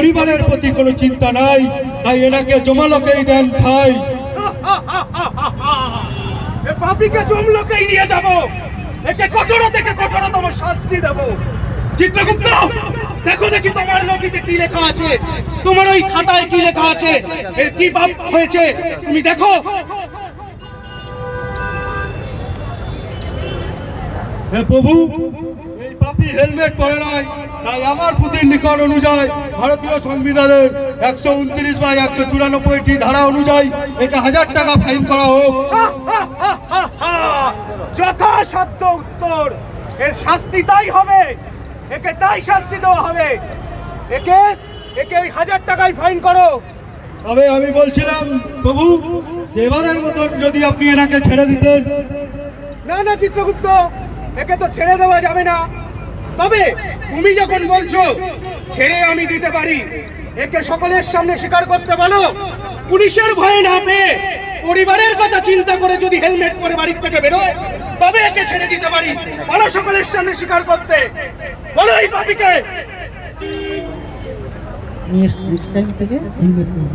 পরিবারের প্রতি কোনো চিন্তা নাই তাই এনাকে জমালকেই দেন ঠাই। এ পাপিকে জমলোকেই নিয়ে যাব। একে কঠোর থেকে কঠোরতম শাস্তি দেব। চিত্রগুপ্ত দেখো দেখি তোমার নথিতে কি লেখা আছে। তোমার ওই খাতায় কি লেখা আছে? এর কি পাপ হয়েছে? তুমি দেখো। হে প্রভু এই পাপি হেলমেট পরে নাই তাই আমার পুতির নিকট অনুযায়ী ভারতীয় সংবিধানের একশো উনত্রিশ বাই একশো চুরানব্বইটি ধারা অনুযায়ী একে হাজার টাকা ফাইন করা হোক। যথাসাধ্য উত্তর। এর শাস্তি তাই হবে। একে তাই শাস্তি দেওয়া হবে। একে একে ওই হাজার টাকায় ফাইন করো। তবে আমি বলছিলাম প্রভু এবারের মতন যদি আপনি এনাকে ছেড়ে দিতেন। না না চিত্রগুপ্ত একে তো ছেড়ে দেওয়া যাবে না। তবে তুমি যখন বলছো ছেড়ে আমি দিতে পারি একে সকলের সামনে স্বীকার করতে বলো পুলিশের ভয়ে না পেয়ে পরিবারের কথা চিন্তা করে যদি হেলমেট পরে বাড়ির থেকে বেরোয় তবে একে ছেড়ে দিতে পারি। বলো সকলের সামনে স্বীকার করতে। বলো এই পাপিকে। থেকে হেলমেট পরুন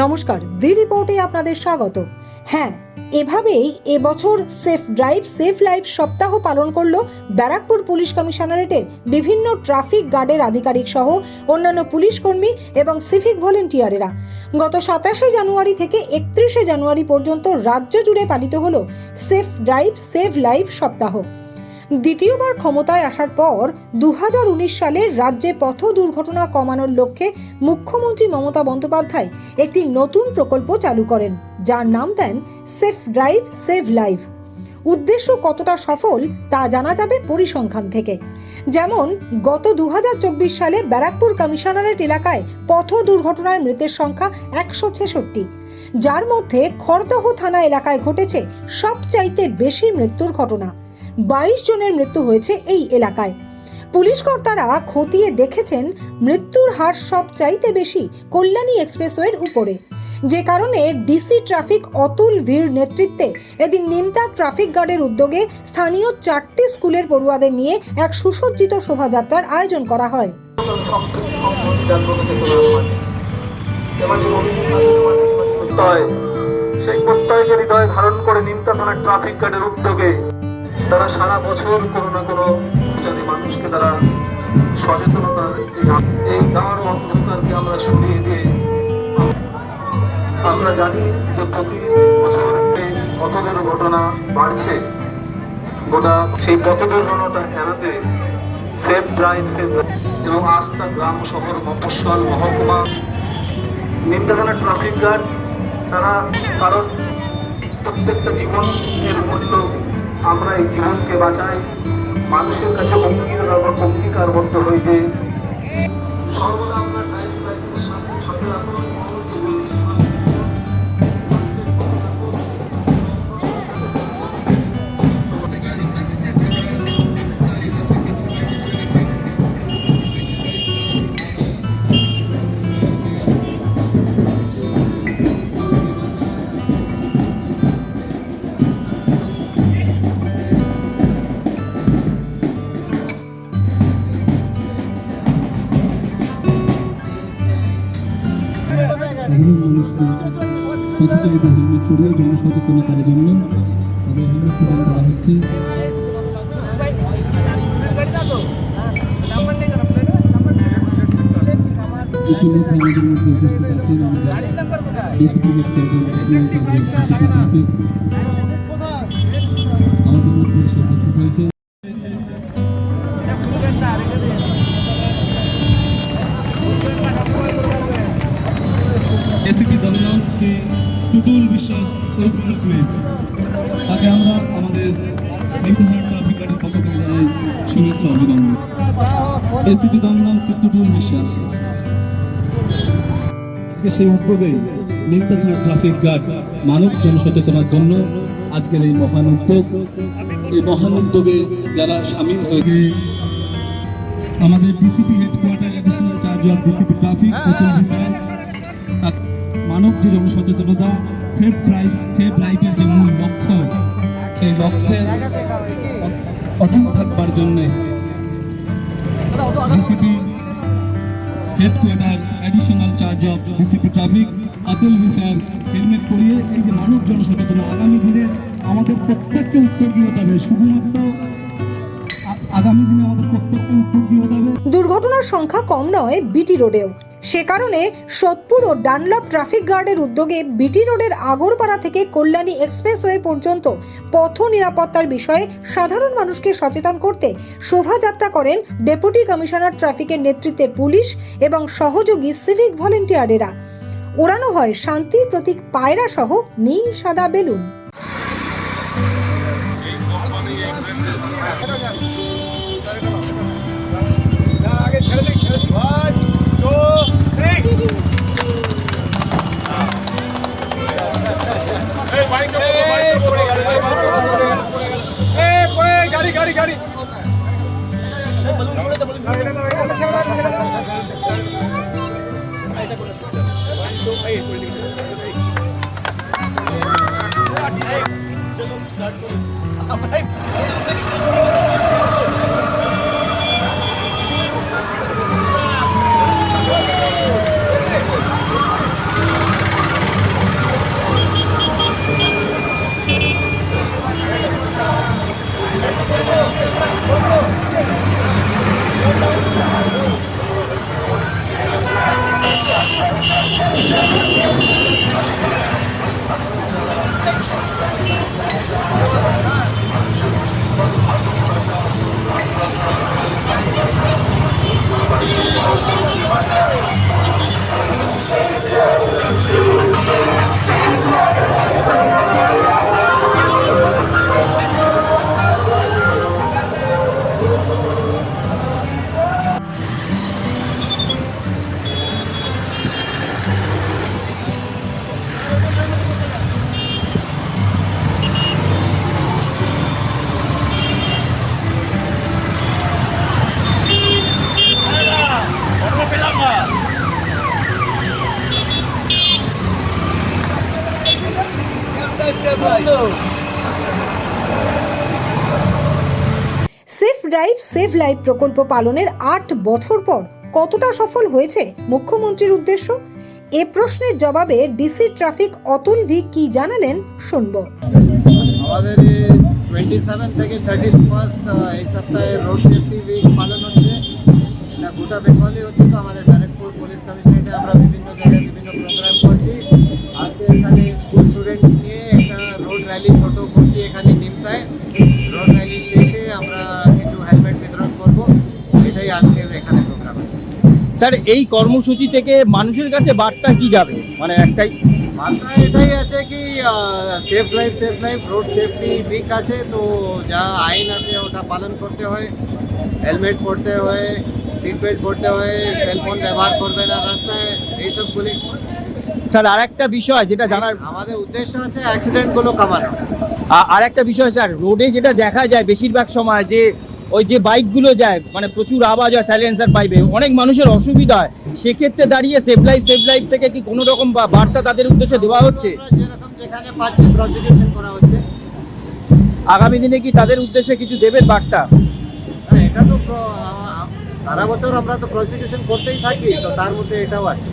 নমস্কার দি রিপোর্টে আপনাদের স্বাগত। হ্যাঁ এভাবেই এবছর সেফ ড্রাইভ, সেফ লাইফ সপ্তাহ পালন করল ব্যারাকপুর পুলিশ কমিশনারেটের বিভিন্ন ট্রাফিক গার্ডের আধিকারিক সহ অন্যান্য পুলিশ কর্মী এবং সিভিক ভলেন্টিয়ারেরা। গত সাতাশে জানুয়ারি থেকে একত্রিশে জানুয়ারি পর্যন্ত রাজ্য জুড়ে পালিত হলো সেফ ড্রাইভ সেভ লাইফ সপ্তাহ। দ্বিতীয়বার ক্ষমতায় আসার পর দু হাজার উনিশ সালে রাজ্যে পথ দুর্ঘটনা কমানোর লক্ষ্যে মুখ্যমন্ত্রী মমতা বন্দ্যোপাধ্যায় একটি নতুন প্রকল্প চালু করেন, যার নাম দেন সেফ ড্রাইভ, সেভ লাইফ। উদ্দেশ্য কতটা সফল তা জানা যাবে পরিসংখ্যান থেকে। যেমন, গত দুহাজার চব্বিশ সালে ব্যারাকপুর কমিশনারেট এলাকায় পথ দুর্ঘটনার মৃতের সংখ্যা একশো ছেষট্টি। যার মধ্যে খড়দহ থানা এলাকায় ঘটেছে সবচাইতে বেশি মৃত্যুর ঘটনা। বাইশ জনের মৃত্যু হয়েছে এই এলাকায়। পুলিশ কর্তারা খতিয়ে দেখেছেন, মৃত্যুর হার সবচাইতে বেশি কল্যাণী এক্সপ্রেসওয়ের উপরে। যে কারণে ডিসি ট্রাফিক অতুল ভিড় নেতৃত্বে এদিন নিমতা ট্রাফিক গার্ডের উদ্যোগে স্থানীয় চারটি স্কুলের পড়ুয়াদের নিয়ে এক সুসজ্জিত শোভাযাত্রার আয়োজন করা হয়। ধারণ করে নিমতা থানার ট্রাফিক গার্ডের উদ্যোগে তারা সারা বছর কোনো না কোনো জাতি মানুষকে তারা সচেতনতা এই- গাঢ় অন্ধকারকে আমরা সরিয়ে দিয়ে আমরা জানি যে প্রতি বছর পথ দুর্ঘটনা বাড়ছে। গোটা সেই পথ দুর্ঘটনাটা এড়াতে সেফ ড্রাইভ, সেফ এবং আস্থা গ্রাম শহর, মফস্বল, মহকুমা নিন্দা থানার ট্রাফিক গার্ড, তারা কারণ প্রত্যেকটা জীবনের মূল্য আমরা এই জীবনকে বাঁচাই মানুষের কাছে অঙ্গীকার অঙ্গীকারবদ্ধ হয়েছে পরিয়ে জনসচেতনতার জন্য। তাদের হেলমেট প্রদান করা হচ্ছে। উপস্থিত আছেন আমাদের ডিসিপ্লিনের শুভেচ্ছা অভিনন্দন আজকে সেই উদ্যোগে ট্রাফিক গার্ড মানব জনসচেতনার জন্য আজকের এই মহান উদ্যোগ। এই মহান উদ্যোগে যারা সামিল হয়ে আমাদের DCP headquarter charge of traffic মানব যে জনসচেতনতা সেফ ড্রাইভ সেফ লাইফের যে মূল লক্ষ্য, সেই লক্ষ্যে অটুট থাকবার জন্যে headquarter additional charge of traffic Atul sir helmet পরিয়ে এই যে মানব জনসচেতন আগামী দিনে আমাদের প্রত্যেককে উদ্যোগী হতে হবে। শুধুমাত্র আগামী দিনে আমাদের প্রত্যেককে উদ্যোগী হতে হবে। দুর্ঘটনার সংখ্যা কম নয়, বিটি রোডেও। সে কারণে সোদপুর ও ডানলপ ট্রাফিক গার্ডের উদ্যোগে বিটি রোডের আগরপাড়া থেকে কল্যাণী এক্সপ্রেসওয়ে পর্যন্ত পথ নিরাপত্তার বিষয়ে সাধারণ মানুষকে সচেতন করতে শোভাযাত্রা করেন ডেপুটি কমিশনার ট্রাফিকের নেতৃত্বে পুলিশ এবং সহযোগী সিভিক ভলেন্টিয়ারেরা। ওড়ানো হয় শান্তির প্রতীক পায়রা সহ নীল সাদা বেলুন। গাড়ি গাড়ি গাড়ি আমরাই সেফ ড্রাইভ সেভ লাইফ প্রকল্প পালনের আট বছর পর কতটা সফল হয়েছে মুখ্যমন্ত্রীর উদ্দেশ্য? এ প্রশ্নের জবাবে ডিসি ট্রাফিক অতুল ভি কি জানালেন শুনব। আমাদের টোয়েন্টি সেভেন থেকে থার্টি ফার্স্ট এই সপ্তাহে রোড সেফটি উইক পালন হচ্ছে। এটা গোটা বেঙ্গলে হচ্ছে, তো আমাদের ব্যারাকপুর পুলিশ কমিশনারেটে আমরা বিভিন্ন জায়গায় বিভিন্ন প্রোগ্রাম করছি। আজকে এখানে করছি এখানে নিমতায়। রোড র্যালি শেষে আমরা কিছু হেলমেট বিতরণ করব। এটাই আজকের এখানে প্রোগ্রাম আছে। স্যার এই কর্মসূচি থেকে মানুষের কাছে বার্তা কি যাবে? মানে একটাই বার্তা এটাই আছে কি safe drive safe drive road safety week আছে তো যা আইন আছে ওটা পালন করতে হয়। হেলমেট পরতে হয় সিট বেল্ট পরতে হয় সেলফোন ব্যবহার করবে না রাস্তায় এইসবগুলি। স্যার আর একটা বিষয় যেটা জানার আমাদের উদ্দেশ্য আছে অ্যাক্সিডেন্টগুলো কমানো। আর একটা বিষয় স্যার রোডে যেটা দেখা যায় বেশিরভাগ সময় যে ওই যে বাইকগুলো যায় মানে প্রচুর আওয়াজ হয় সাইলেন্সার পাইবে অনেক মানুষের অসুবিধা হয়। সেক্ষেত্রে দাঁড়িয়ে সেফ লাইফ সেফ লাইফ থেকে কি কোনো রকম বা- বার্তা তাদের উদ্দেশ্যে দেওয়া হচ্ছে? আমরা যেরকম যেখানে পাচ্ছি প্রসিকিউশন করা হচ্ছে। আগামী দিনে কি তাদের উদ্দেশ্যে কিছু দেবেন বার্তা? এটা তো সারা বছর আমরা তো প্রসিকিউশন করতেই থাকি তো তার মধ্যে এটাও আছে।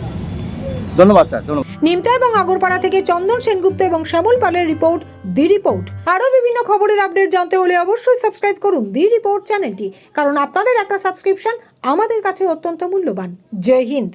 ধন্যবাদ স্যার ধন্যবাদ। নিমতা এবং আগরপাড়া থেকে চন্দন সেনগুপ্ত এবং শ্যামল পালের রিপোর্ট, দি রিপোর্ট। আরও বিভিন্ন খবরের আপডেট জানতে হলে অবশ্যই সাবস্ক্রাইব করুন দি রিপোর্ট চ্যানেলটি, কারণ আপনাদের একটা সাবস্ক্রিপশন আমাদের কাছে অত্যন্ত মূল্যবান। জয় হিন্দ।